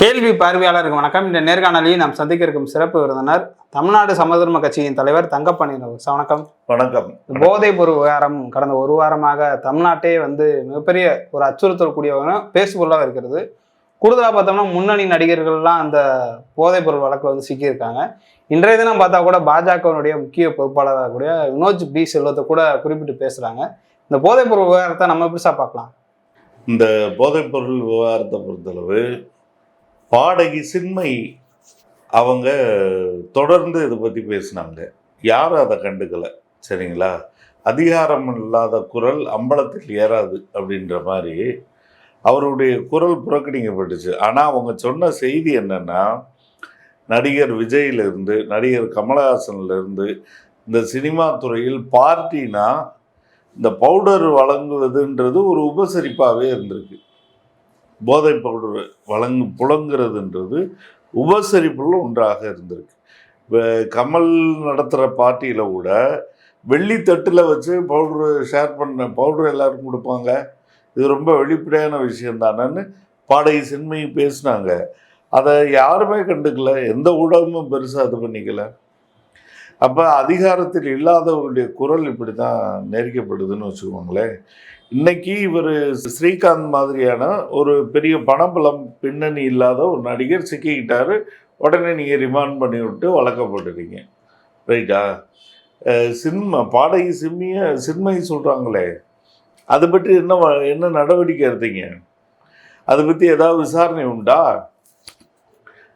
கேள்வி பார்வையாளருக்கு வணக்கம். இந்த நேர்காணலில் நாம் சந்திக்க இருக்கும் சிறப்பு விருந்தினர் தமிழ்நாடு சமதர்ம கட்சியின் தலைவர் தங்கப்பணி சார் வணக்கம். வணக்கம். போதைப் பொருள் விவகாரம் கடந்த ஒரு வாரமாக தமிழ்நாட்டே வந்து மிகப்பெரிய ஒரு அச்சுறுத்தல் கூடியவங்க பேசுபொருளாக இருக்கிறது. கூடுதலாக பார்த்தோம்னா முன்னணி நடிகர்கள்லாம் அந்த போதைப் பொருள் வழக்கில் வந்து சிக்கியிருக்காங்க. இன்றைய தினம் பார்த்தா கூட பாஜகவினுடைய முக்கிய பொறுப்பாளராக கூடிய வினோஜ் பி. செல்வத்தை கூட குறிப்பிட்டு பேசுகிறாங்க இந்த போதைப் பொருள் விவகாரத்தை நம்ம சார் பார்க்கலாம்? இந்த போதைப்பொருள் விவகாரத்தை பொறுத்தளவு பாடகி சின்மை அவங்க தொடர்ந்து இதை பற்றி பேசினாங்க. யாரும் அதை கண்டுக்கல. சரிங்களா? அதிகாரம் இல்லாத குரல் அம்பலத்தில் ஏறாது அப்படின்ற மாதிரி அவருடைய குரல் புறக்கணிக்கப்பட்டுச்சு. ஆனால் அவங்க சொன்ன செய்தி என்னென்னா நடிகர் விஜயிலிருந்து நடிகர் கமலஹாசன்லேருந்து இந்த சினிமா துறையில் பார்ட்டினா இந்த பவுடர் வழங்குவதுன்றது ஒரு உபசரிப்பாகவே இருந்திருக்கு. போதை பொருள் வழங்கு புழங்குறதுன்றது உபசரிப்புள்ள ஒன்றாக இருந்திருக்கு. இப்போ கமல் நடத்துகிற பார்ட்டியில் கூட வெள்ளித்தட்டில் வச்சு பவுட்ரு ஷேர் பண்ண பவுட்ரு எல்லாருக்கும் கொடுப்பாங்க. இது ரொம்ப வெளிப்படையான விஷயம் தானேன்னு பாடகி சின்மை பேசினாங்க. அதை யாருமே கண்டுக்கல. எந்த ஊடகமும் பெருசாக இது பண்ணிக்கல. அப்போ அதிகாரத்தில் இல்லாதவர்களுடைய குரல் இப்படி தான் நெரிக்கப்படுதுன்னு வச்சுக்கோங்களேன். இன்னைக்கு இவர் ஸ்ரீகாந்த் மாதிரியான ஒரு பெரிய பணபலம் பின்னணி இல்லாத ஒரு நடிகர் சிக்கிக்கிட்டாரு. உடனே நீங்கள் ரிமாண்ட் பண்ணி விட்டு வளர்க்கப்பட்டுறீங்க ரைட்டா சினிமா சின்ம பாடகி சிம்மிய சின்மை சொல்கிறாங்களே அதை பற்றி என்ன வ- என்ன நடவடிக்கை எடுத்தீங்க? அதை பற்றி ஏதாவது விசாரணை உண்டா?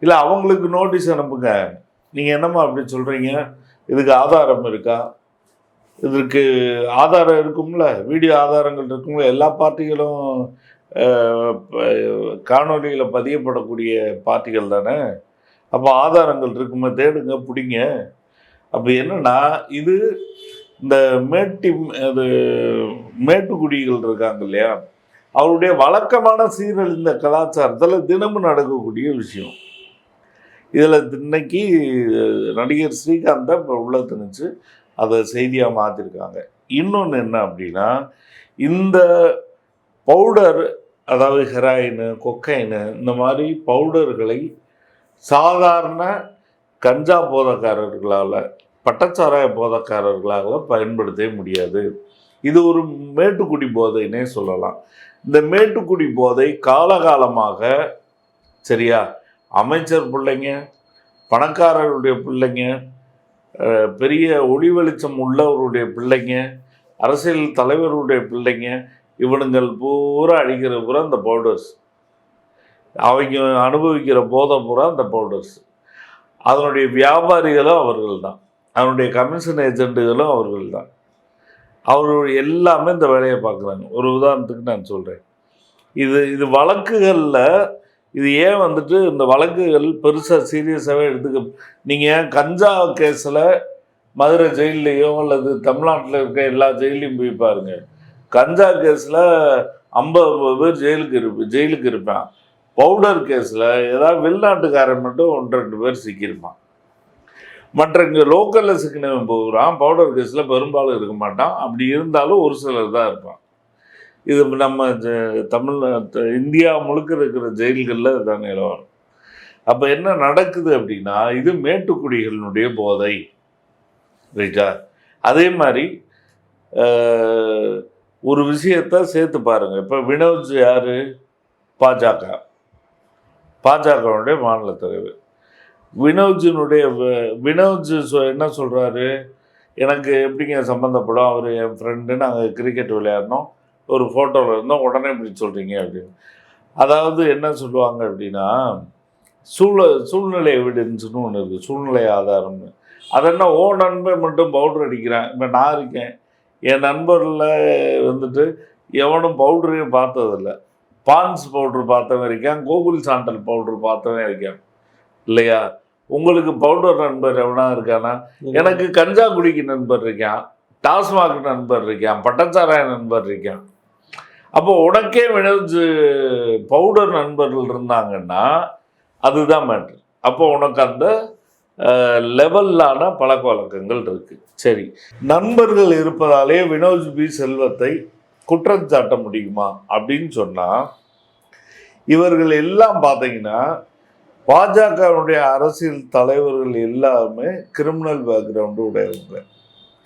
இல்லை அவங்களுக்கு நோட்டீஸ் அனுப்புங்க. நீங்கள் என்னம்மா அப்படி சொல்கிறீங்க இதுக்கு ஆதாரம் இருக்கா? இதற்கு ஆதாரம் இருக்கும்ல வீடியோ ஆதாரங்கள் இருக்கும்ல எல்லா பார்ட்டிகளும் காணொலியில் பதியப்படக்கூடிய பார்ட்டிகள் தானே? அப்போ ஆதாரங்கள் இருக்குமே தேடுங்க பிடிங்க. அப்போ என்னென்னா இது இந்த மேட்டி அது மேட்டுக்குடிகள் இருக்காங்க இல்லையா? அவருடைய வழக்கமான சீரழிந்த கலாச்சாரத்தில் தினமும் நடக்கக்கூடிய விஷயம். இதில் இன்னைக்கு நடிகர் ஸ்ரீகாந்தை இப்போ உள்ள திணிச்சு அதை செய்தியாக மாற்றிருக்காங்க இன்னொன்று என்ன அப்படின்னா இந்த பவுடர் அதாவது ஹெராயின் கொக்கைனு இந்த மாதிரி பவுடர்களை சாதாரண கஞ்சா போதக்காரர்களால் பட்டச்சாராய போதக்காரர்களால் பயன்படுத்தவே முடியாது. இது ஒரு மேட்டுக்குடி போதைன்னே சொல்லலாம். இந்த மேட்டுக்குடி போதை காலகாலமாக சரியா அமைச்சர் பிள்ளைங்க பணக்காரருடைய பிள்ளைங்க பெரிய ஒளி வெளிச்சம் உள்ளவருடைய பிள்ளைங்க அரசியல் தலைவருடைய பிள்ளைங்க இவனுங்கள் பூரா அடிக்கிற பூரா இந்த பவுடர்ஸ் அவங்க அனுபவிக்கிற போதை பூரா அந்த பவுடர்ஸ் அதனுடைய வியாபாரிகளும் அவர்கள் தான் அதனுடைய கமிஷன் ஏஜெண்ட்டுகளும் அவர்கள் தான் அவர்கள் எல்லாமே இந்த வேலையை பார்க்குறாங்க. ஒரு உதாரணத்துக்கு நான் சொல்கிறேன் இது இது வழக்குகளில் இது ஏன் வந்துட்டு இந்த வழக்குகள் பெருசாக சீரியஸாகவே எடுத்துக்க நீங்கள் கஞ்சா கேஸில் மதுரை ஜெயில்லையோ அல்லது தமிழ்நாட்டில் இருக்க எல்லா ஜெயிலையும் போய் பாருங்க. கஞ்சா கேஸில் ஐம்பது பேர் ஜெயிலுக்கு இருப்பேன் ஜெயிலுக்கு இருப்பான். பவுடர் கேஸில் ஏதாவது வெளிநாட்டுக்காரன் மட்டும் ஒன்று ரெண்டு பேர் சிக்கியிருப்பான். மற்ற இங்கே லோக்கலில் சிக்கினவன் போகிறான். பவுடர் கேஸில் பெரும்பாலும் இருக்க மாட்டான். அப்படி இருந்தாலும் ஒரு சிலர் தான் இருப்பான். இது நம்ம தமிழ் இந்தியா முழுக்க இருக்கிற ஜெயில்களில் இதான் நிலவரம். அப்போ என்ன நடக்குது அப்படின்னா இது மேட்டுக்குடிகளினுடைய போதை ரைட்டா? அதே மாதிரி ஒரு விஷயத்த சேர்த்து பாருங்க. இப்போ வினோத் யார்? பாஜக. பாஜகவுடைய மாநில தலைவர். வினோஜினுடைய வினோஜ் சொ- என்ன சொல்கிறாரு எனக்கு எப்படிங்க சம்மந்தப்படும் அவர் என் ஃப்ரெண்டு நாங்கள் கிரிக்கெட் விளையாடணும். ஒரு ஃபோட்டோவில் இருந்தோம் உடனே இப்படி சொல்கிறீங்க அப்படின்னு. அதாவது என்ன சொல்லுவாங்க அப்படின்னா சூழ சூழ்நிலை எவிடன்ஸ்னு ஒன்று இருக்குது சூழ்நிலை ஆதாரம்னு. அதென்ன ஓ நண்பன் மட்டும் பவுடர் அடிக்கிறேன். இப்போ நான் இருக்கேன். என் நண்பரில் வந்துட்டு எவனும் பவுடரையும் பார்த்ததில்ல. பான்ஸ் பவுடர் பார்த்தவன் இருக்கேன். கோகுல் சாண்டல் பவுடர் பார்த்தவன் இருக்கேன். இல்லையா? உங்களுக்கு பவுடர் நண்பர் எவனா இருக்கானா? எனக்கு கஞ்சா குடிக்கு நண்பர் இருக்கான். டாஸ்மாக் நண்பர் இருக்கான். பட்டச்சாராய நண்பர் இருக்கான். அப்போ உனக்கே வினோஜ் பவுடர் நண்பர்கள் இருந்தாங்கன்னா அதுதான் மேட்ரு அப்போ உனக்கு அந்த லெவல்லான பழக்க வழக்கங்கள் இருக்கு. சரி. நண்பர்கள் இருப்பதாலே வினோஜ் பி செல்வத்தை குற்றம் சாட்ட முடியுமா? அப்படின்னு சொன்னால் இவர்கள் எல்லாம் பார்த்தீங்கன்னா பாஜகவுடைய அரசியல் தலைவர்கள் எல்லாருமே கிரிமினல் பேக்ரவுண்டு உடையவங்க.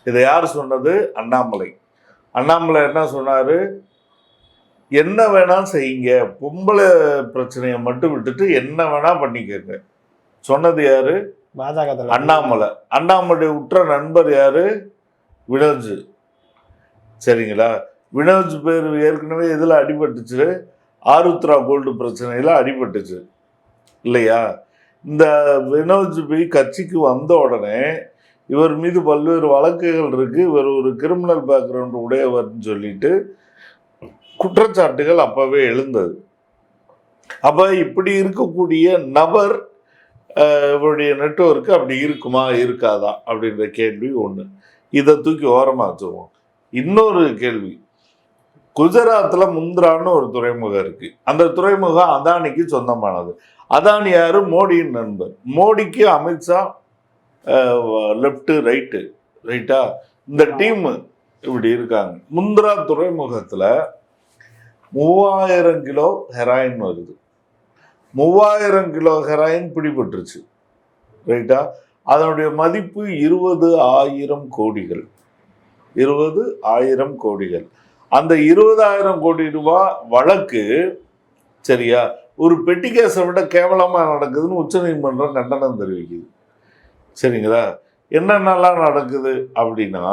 இதை யார் சொன்னது? அண்ணாமலை. அண்ணாமலை என்ன சொன்னார்? என்ன வேணா செய்யுங்க. பொம்பளை பிரச்சனையை மட்டும் விட்டுட்டு என்ன வேணா பண்ணிக்கங்க. சொன்னது யாரு? பாஜக. அண்ணாமலை. அண்ணாமலை உற்ற நண்பர் யாரு? வினோஜ். சரிங்களா? வினோஜ் பேர் ஏற்கனவே இதில் அடிபட்டுச்சு. ஆருத்ரா கோல்டு பிரச்சனையில் அடிபட்டுச்சு. இல்லையா? இந்த வினோஜ் போய் கட்சிக்கு வந்த உடனே இவர் மீது பல்வேறு வழக்குகள் இருக்கு. இவர் ஒரு கிரிமினல் பேக்ரவுண்ட் உடையவர்னு சொல்லிட்டு குற்றச்சாட்டுகள் அப்பவே எழுந்தது. அப்ப இப்படி இருக்கக்கூடிய நபர் இவருடைய நெட்வொர்க் அப்படி இருக்குமா இருக்காதா அப்படின்ற கேள்வி ஒன்று இதை தூக்கி ஓரமாக வச்சுருவோம். இன்னொரு கேள்வி. குஜராத்தில் முந்திரான்னு ஒரு துறைமுகம் இருக்கு. அந்த துறைமுகம் அதானிக்கு சொந்தமானது. அதானி யாரு? மோடியின் நண்பர். மோடிக்கு அமித்ஷா லெஃப்ட் ரைட்டு ரைட்டா இந்த டீம் இப்படி இருக்காங்க. முந்திரா துறைமுகத்தில் மூவாயிரம் கிலோ ஹெராயின் வருது. மூவாயிரம் கிலோ ஹெராயின் பிடிபட்டுருச்சு. ரைட்டா அதனுடைய மதிப்பு இருபது ஆயிரம் கோடிகள். இருபது ஆயிரம் கோடிகள். அந்த இருபதாயிரம் கோடி ரூபாய் வழக்கு சரியா? ஒரு பெட்டி கேஸை விட கேவலமாக நடக்குதுன்னு உச்சநீதிமன்றம் கண்டனம் தெரிவிக்குது. சரிங்களா? என்னென்னலாம் நடக்குது அப்படின்னா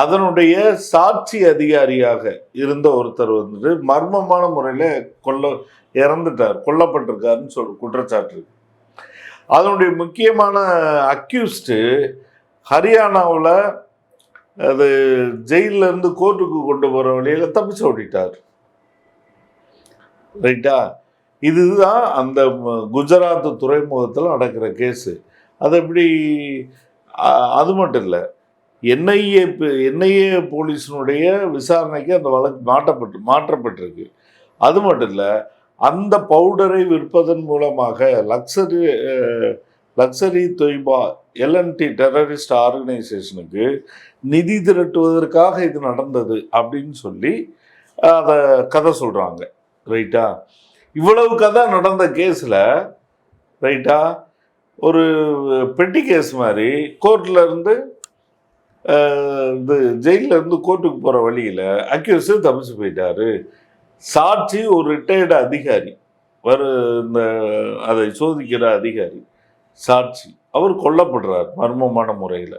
அதனுடைய சாட்சி அதிகாரியாக இருந்த ஒருத்தர் வந்துட்டு மர்மமான முறையில் கொல்ல இறந்துட்டார் கொல்லப்பட்டிருக்காருன்னு சொல் குற்றச்சாட்டு அதனுடைய முக்கியமான அக்யூஸ்டு ஹரியானாவில் அது ஜெயிலிருந்து இருந்து கோர்ட்டுக்கு கொண்டு போகிற வழியில் தப்பிச்சு ஓடிட்டார். ரைட்டா? இதுதான் அந்த குஜராத் துறைமுகத்தில் நடக்கிற கேஸு. அது எப்படி அது மட்டும் இல்லை என்ஐஏ என்ஐஏ போலீஸினுடைய விசாரணைக்கு அந்த வழக்கு மாற்றப்பட்டு மாற்றப்பட்டிருக்கு. அது மட்டும் இல்லை அந்த பவுடரை விற்பதன் மூலமாக luxury luxury Taiba L&T terrorist ஆர்கனைசேஷனுக்கு நிதி திரட்டுவதற்காக இது நடந்தது அப்படின்னு சொல்லி அதை கதை சொல்கிறாங்க ரைட்டா? இவ்வளவு கதை நடந்த கேஸில் ரைட்டா? ஒரு பெட்டி கேஸ் மாதிரி கோர்ட்டில் இருந்து இந்த இது இருந்து கோர்ட்டுக்கு போகிற வழியில் அக்யூஸும் தப்பிச்சு போயிட்டார். சாட்சி ஒரு ரிட்டையர்டு அதிகாரி. வரு இந்த அதை சோதிக்கிற அதிகாரி. சாட்சி. அவர் கொல்லப்படுறார் மர்மமான முறையில்.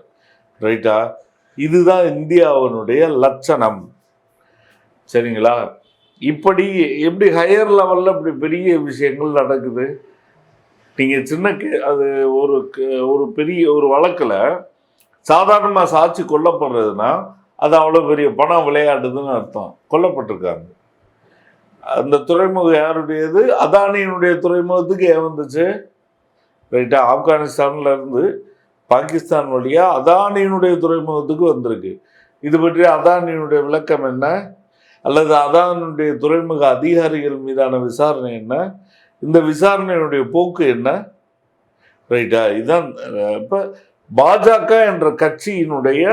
ரைட்டா? இதுதான் இந்தியாவினுடைய லட்சணம். சரிங்களா? இப்படி எப்படி ஹையர் லெவலில் இப்படி பெரிய விஷயங்கள் நடக்குது? நீங்கள் சின்ன அது ஒரு ஒரு பெரிய ஒரு வழக்கில் சாதாரணமாக சாட்சி கொல்லப்படுறதுன்னா அது அவ்வளோ பெரிய பணம் விளையாடுதுன்னு அர்த்தம். கொல்லப்பட்டிருக்காங்க. அந்த துறைமுகம் யாருடையது? அதானியினுடைய துறைமுகத்துக்கு ஏன் வந்துச்சு? ரைட்டா ஆப்கானிஸ்தானில் இருந்து பாகிஸ்தான் வழியாக அதானியினுடைய துறைமுகத்துக்கு வந்திருக்கு. இது பற்றி அதானியினுடைய விளக்கம் என்ன? அல்லது அதானியுடைய துறைமுக அதிகாரிகள் மீதான விசாரணை என்ன? இந்த விசாரணையினுடைய போக்கு என்ன? ரைட்டா இதுதான் இப்போ பாஜக என்ற கட்சியினுடைய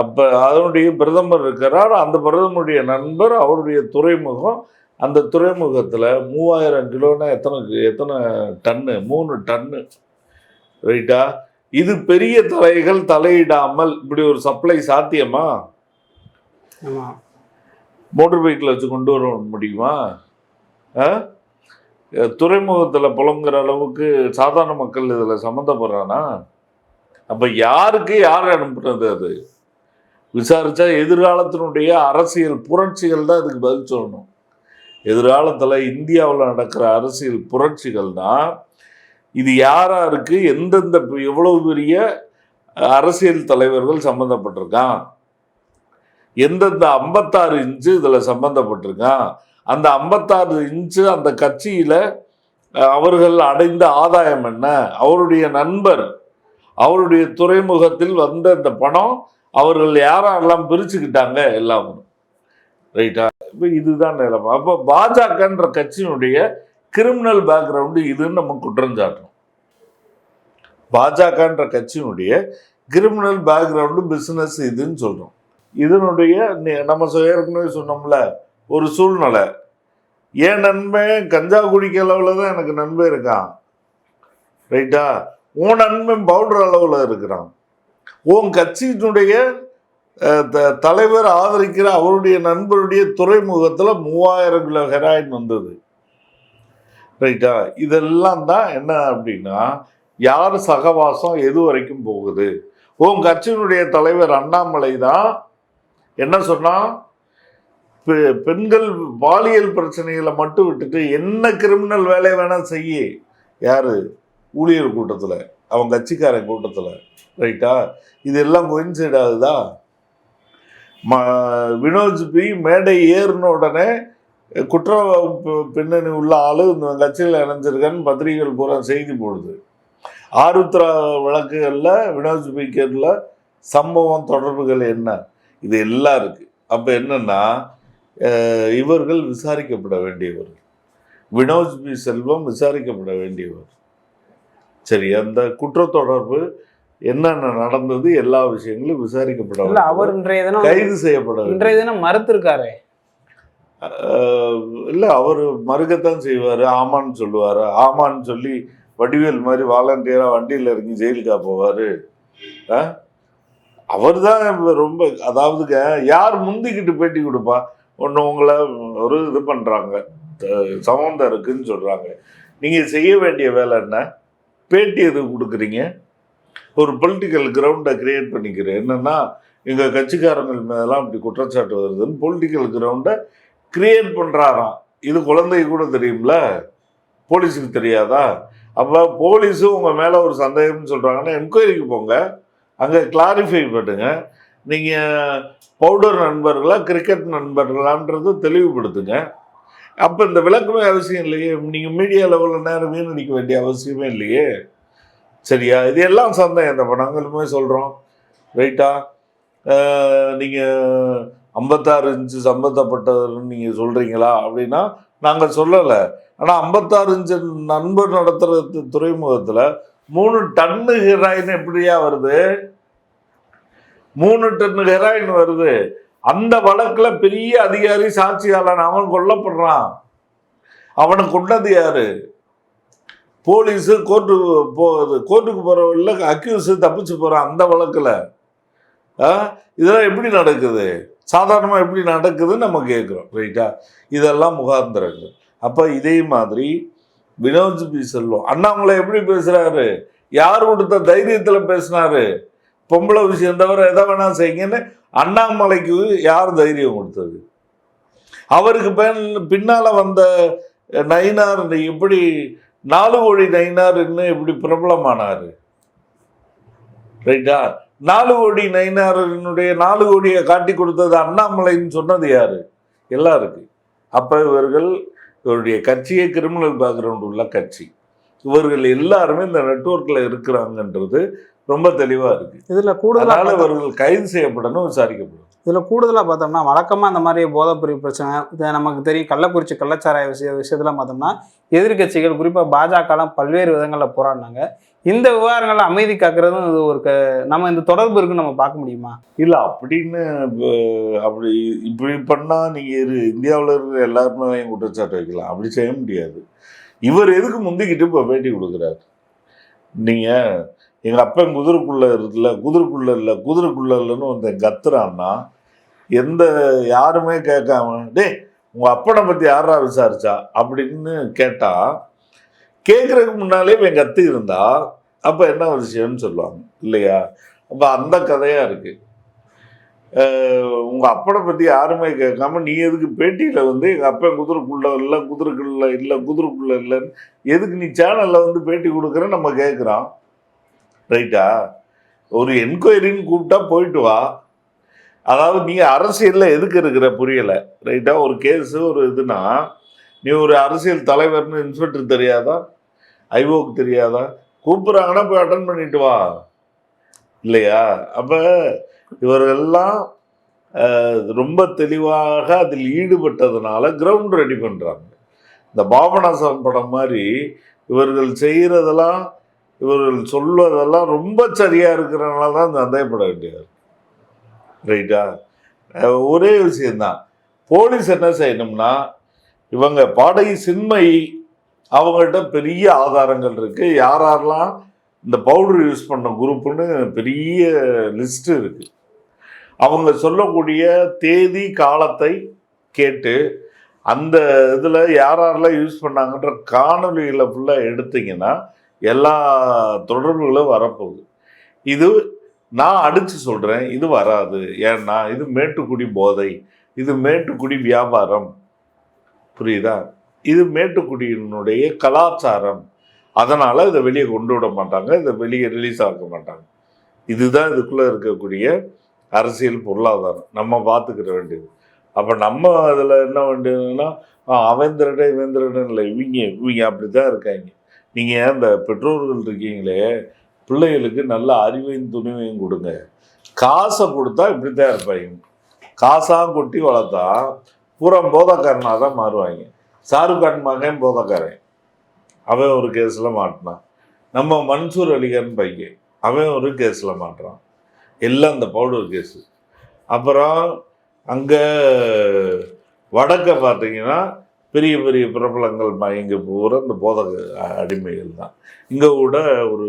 அப்ப அதனுடைய பிரதமர் இருக்கிறார். அந்த பிரதமருடைய நண்பர் அவருடைய துறைமுகம் அந்த துறைமுகத்துல மூவாயிரம் கிலோன்னா எத்தனை எத்தனை டன்னு? மூணு டன்னு. ரைட்டா? இது பெரிய தலைகள் தலையிடாமல் இப்படி ஒரு சப்ளை சாத்தியமா? மோட்டர் பைக்கில் வச்சு கொண்டு வர முடியுமா? துறைமுகத்தில் புலங்குற அளவுக்கு சாதாரண மக்கள் இதில் சம்மந்தப்படுறானா? அப்போ யாருக்கு யார் அனுப்புனது அது? விசாரித்தா எதிர்காலத்தினுடைய அரசியல் புரட்சிகள் தான் இதுக்கு பதில் சொல்லணும். எதிர்காலத்தில் இந்தியாவில் நடக்கிற அரசியல் புரட்சிகள் தான் இது யாராருக்கு எந்தெந்த எவ்வளவு பெரிய அரசியல் தலைவர்கள் சம்மந்தப்பட்டிருக்கான் எந்தெந்த ஐம்பத்தாறு இன்ச்சு இதில் சம்மந்தப்பட்டிருக்கான் அந்த ஐம்பத்தாறு இன்ச்சு அந்த கட்சியில் அவர்கள் அடைந்த ஆதாயம் என்ன? அவருடைய நண்பர் அவருடைய துறைமுகத்தில் வந்த இந்த பணம் அவர்கள் யாரெல்லாம் பிரிச்சுக்கிட்டாங்க எல்லாம். ரைட்டா இப்போ இதுதான் நிலைமை. அப்போ பாஜகன்ற கட்சியினுடைய கிரிமினல் பேக்ரவுண்டு இதுன்னு நம்ம குற்றஞ்சாட்டணும் பாஜகன்ற கட்சியினுடைய கிரிமினல் பேக்ரவுண்டு பிஸ்னஸ் இதுன்னு சொல்கிறோம் இதனுடைய நம்ம ஏற்கனவே சொன்னோம்ல ஒரு சூழ்நிலை. ஏன் நண்பன் கஞ்சா குடிக்க அளவில் தான் எனக்கு நண்பன் இருக்கான். ரைட்டா உன் நண்பன் பவுடர் அளவில் இருக்கிறான். உன் கட்சியினுடைய த- தலைவர் ஆதரிக்கிற அவருடைய நண்பருடைய துறைமுகத்தில் மூவாயிரம் கிலோ ஹெராயின் வந்தது. ரைட்டா? இதெல்லாம் தான் என்ன அப்படின்னா யார் சகவாசம் எது வரைக்கும் போகுது? உன் கட்சியினுடைய தலைவர் அண்ணாமலை தான் என்ன சொன்னால் பெ- பெண்கள் பாலியல் பிரச்சனைகளை மட்டும் விட்டுட்டு என்ன கிரிமினல் வேலையை வேணால் செய்ய. யாரு? ஊழியர் கூட்டத்தில் அவன் கட்சிக்காரன் கூட்டத்தில் ரைட்டா? இதெல்லாம் கோயின்சைட் ஆகுதா? ம வினோத் பி மேடை ஏறின உடனே குற்ற பி- பின்னணி உள்ள ஆளு இந்த கட்சியில் இணைஞ்சிருக்கான்னு பத்திரிகைகள் பூரா செய்தி போடுது. ஆருத்ரா வழக்குகளில் வினோத் பி கேட்டில் சம்பவம் தொடர்புகள் என்ன? இது எல்லாம் இருக்குது அப்போ என்னென்னா இவர்கள் விசாரிக்கப்பட வேண்டியவர்கள் வினோத் பி செல்வம் விசாரிக்கப்பட வேண்டியவர். சரி அந்த குற்ற தொடர்பு என்னென்ன நடந்தது எல்லா விஷயங்களும் விசாரிக்கப்பட இல்ல. அவர் இன்றைய தினம் கைது செய்யப்பட. இன்றைய தினம் மறுத்திருக்காரு. இல்ல அவர் மறுக்கத்தான் செய்வாரு. ஆமான்னு சொல்லுவாரு. ஆமான்னு சொல்லி வடிவேல் மாதிரி வாலண்டியரா வண்டியில இறங்கி ஜெயிலுக்கா போவாரு. அவர் தான் ரொம்ப அதாவதுங்க யார் முந்திக்கிட்டு பேட்டி கொடுப்பா? ஒன்று உங்களை ஒரு இது பண்றாங்க. த- சம்மந்தம் இருக்குன்னு சொல்றாங்க. நீங்க செய்ய வேண்டிய வேலை என்ன? பேட்டி எது கொடுக்குறீங்க? ஒரு பொலிட்டிக்கல் கிரவுண்டை கிரியேட் பண்ணிக்கிறேன். என்னன்னா எங்கள் கட்சிக்காரங்கள் மேலாம் இப்படி குற்றச்சாட்டு வருதுன்னு பொலிட்டிக்கல் கிரவுண்டை கிரியேட் பண்ணுறாராம் இது குழந்தை கூட தெரியும்ல? போலீஸுக்கு தெரியாதா? அப்போ போலீஸும் உங்கள் மேலே ஒரு சந்தேகம்னு சொல்கிறாங்கன்னா என்கொயரிக்கு போங்க. அங்கே கிளாரிஃபை பண்ணுங்க. நீங்கள் பவுடர் நண்பர்களா கிரிக்கெட் நண்பர்களான்றது தெளிவுபடுத்துங்க. அப்போ இந்த விளக்கமே அவசியம் இல்லையே? நீங்கள் மீடியா லெவலில் நேரம் வீணடிக்க வேண்டிய அவசியமே இல்லையே? சரியா? இது எல்லாம் சந்தேகம் இந்த படங்களுமே சொல்கிறோம் ரைட்டா நீங்கள் ஐம்பத்தாறு இன்ச்சு சம்பந்தப்பட்டதுன்னு நீங்கள் சொல்கிறீங்களா அப்படின்னா நாங்கள் சொல்லலை. ஆனால் ஐம்பத்தாறு இன்ச்சு நண்பர் நடத்துகிற துறைமுகத்தில் மூணு டன்னு ஹெராயின் எப்படியா வருது? மூணு டன்னு ஹெராயின் வருது. அந்த வழக்குல பெரிய அதிகாரி சாட்சியாளன் அவன் கொல்லப்படுறான். அவனை கொண்டது யாரு? போலீஸு கோர்ட்டு போகுது கோர்ட்டுக்கு போகிறவங்கள அக்யூஸு தப்பிச்சு போகிறான் அந்த வழக்கில். ஆ? இதெல்லாம் எப்படி நடக்குது? சாதாரணமாக எப்படி நடக்குதுன்னு நம்ம கேட்குறோம் ரைட்டா இதெல்லாம் முகாந்திரங்கள். அப்போ இதே மாதிரி வினோத் பி செல்வம் அண்ணாமலை எப்படி பேசுகிறாரு யார் கொடுத்த தைரியத்தில் பேசினாரு? பொம்பளை விஷயம் தவிர எதை வேணால் செய்யுங்கன்னு அண்ணாமலைக்கு யார் தைரியம் கொடுத்தது? அவருக்கு பின் பின்னால வந்த நயினார் எப்படி நாலு கோடி நயினார்னு எப்படி பிரபலமானாரு. ரைட்டா? நாலு கோடி நயினாரனுடைய நாலு கோடியை காட்டி கொடுத்தது அண்ணாமலைன்னு சொன்னது யாரு? எல்லாருக்கு. அப்போ அப்ப இவர்கள் இவருடைய கட்சியே கிரிமினல் பேக்ரவுண்ட் உள்ள கட்சி. இவர்கள் எல்லாருமே இந்த நெட்வொர்க்ல இருக்கிறாங்கன்றது ரொம்ப தெளிவா இருக்கு. இதுல கூடுதலா அதனால பார்த்தா- இவர்கள் கைது செய்யப்படணும் விசாரிக்கப்படும் இதுல கூடுதலா பார்த்தோம்னா வழக்கமா இந்த மாதிரி போதைப்பொருள் பிரச்சனை இது நமக்கு தெரியும் கள்ளக்குறிச்சி கள்ளச்சாராய விஷய விஷயத்துல பார்த்தோம்னா எதிர்க்கட்சிகள் குறிப்பா பாஜகலாம் பல்வேறு விதங்கள்ல போராடினாங்க. இந்த விவகாரங்கள்ல அமைதி காக்கிறதும் இது ஒரு க- நம்ம இந்த தொடர்பு இருக்குன்னு நம்ம பார்க்க முடியுமா? இல்ல அப்படின்னு அப்படி இப்படி பண்ணா நீங்க இரு- இந்தியாவுல இருக்கிற எல்லாருமே குற்றச்சாட்டு வைக்கலாம்? அப்படி செய்ய முடியாது. இவர் எதுக்கு முந்திக்கிட்டு இப்ப பேட்டி கொடுக்குறாரு? நீங்க எங்கள் அப்பன் குதிரைக்குள்ளே இருக்குல்ல குதிரைக்குள்ளே இல்லை குதிரைக்குள்ளே இல்லைன்னு ஒருத்தன் கத்துறான்னா எந்த யாருமே கேட்காம டே உங்கள் அப்பனை பற்றி யாரா விசாரிச்சா? அப்படின்னு கேட்டால் கேட்குறதுக்கு முன்னாலே இவன் கத்து இருந்தா அப்போ என்ன விஷயம்னு சொல்லுவாங்க இல்லையா? அப்போ அந்த கதையாக இருக்குது உங்கள் அப்பனை பற்றி யாருமே கேட்காம நீ எதுக்கு பேட்டியில் வந்து எங்கள் அப்பன் குதிரைக்குள்ளே இல்லை குதிரைக்குள்ள இல்லை குதிரைக்குள்ளே இல்லைன்னு எதுக்கு நீ சேனலில் வந்து பேட்டி கொடுக்குறேன்னு நம்ம கேட்குறோம் ரைட்டா ஒரு என்கொயரின்னு கூப்பிட்டா போயிட்டு வா. அதாவது நீ அரசியலில் எதுக்கு இருக்கிற புரியலை. ரைட்டா ஒரு கேஸு ஒரு இதுனா நீ ஒரு அரசியல் தலைவர்னு இன்ஸ்பெக்டர் தெரியாதா? ஐஓக்கு தெரியாதா? கூப்பிட்றாங்கன்னா போய் அட்டன் பண்ணிட்டு வா. இல்லையா? அப்போ இவரெல்லாம் ரொம்ப தெளிவாக அதில் ஈடுபட்டதுனால கிரவுண்ட் ரெடி பண்ணுறாங்க இந்த பாபநாசம் படம் மாதிரி இவர்கள் செய்கிறதெல்லாம் இவர்கள் சொல்வதெல்லாம் ரொம்ப சரியாக இருக்கிறனால தான் சந்தேகப்பட வேண்டியது. ரைட்டா? ஒரே விஷயந்தான் போலீஸ் என்ன செய்யணும்னா இவங்க பாடகி சின்மயி அவங்கள்ட்ட பெரிய ஆதாரங்கள் இருக்குது யார் யாரெல்லாம் இந்த பவுடர் யூஸ் பண்ண குரூப்புன்னு பெரிய லிஸ்ட் இருக்குது அவங்க சொல்லக்கூடிய தேதி காலத்தை கேட்டு அந்த இதில் யார் யாரெல்லாம் யூஸ் பண்ணாங்கன்ற காணொலிகளை ஃபுல்லாக எடுத்திங்கன்னா எல்லா தொடர்புகளும் வரப்போகுது. இது நான் அடித்து சொல்கிறேன் இது வராது. ஏன்னா இது மேட்டுக்குடி போதை இது மேட்டுக்குடி வியாபாரம். புரியுதா? இது மேட்டுக்குடியினுடைய கலாச்சாரம். அதனால் இதை வெளியே கொண்டு விட மாட்டாங்க இதை வெளியே ரிலீஸ் ஆக்க மாட்டாங்க. இதுதான் இதுக்குள்ளே இருக்கக்கூடிய அரசியல் பொருளாதாரம். நம்ம பார்த்துக்கிற வேண்டியது. அப்போ நம்ம அதில் என்ன வேண்டியதுன்னா அவேந்திரடே அவன் திருடன் இவன் திருடன் இல்லை. இவங்க இவங்க அப்படி தான் இருக்காங்க. நீங்கள் அந்த பெற்றோர்கள் இருக்கீங்களே பிள்ளைகளுக்கு நல்ல அறிவையும் துணிவையும் கொடுங்க. காசை கொடுத்தா இப்படி தான் இருப்பாங்க. காசாக கொட்டி வளர்த்தா பூரா போதக்காரனாக தான் மாறுவாங்க. ஷாருக்கான் மகன் போதக்காரன். அவன் ஒரு கேஸில் மாட்டினான். நம்ம மன்சூர் அலிகான் பையன் அவன் ஒரு கேஸில் மாட்டுறான். எல்லாம் இந்த பவுடர் கேஸு. அப்புறம் அங்கே வடக்க பார்த்தீங்கன்னா பெரிய பெரிய பிரபலங்கள் மயங்க பூரா இந்த போதக அடிமைகள் தான். இங்கே கூட ஒரு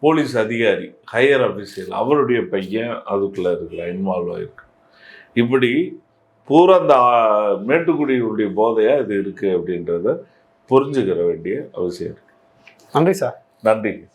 போலீஸ் அதிகாரி ஹையர் அஃபிஷியல் அவருடைய பையன் அதுக்குள்ளே இருக்கிற இன்வால்வ் ஆகிருக்கு இப்படி பூரா அந்த மேட்டுக்குடியினுடைய போதையா இது இருக்குது அப்படின்றத புரிஞ்சுக்கிற வேண்டிய அவசியம் இருக்கு. நன்றி சார். நன்றி.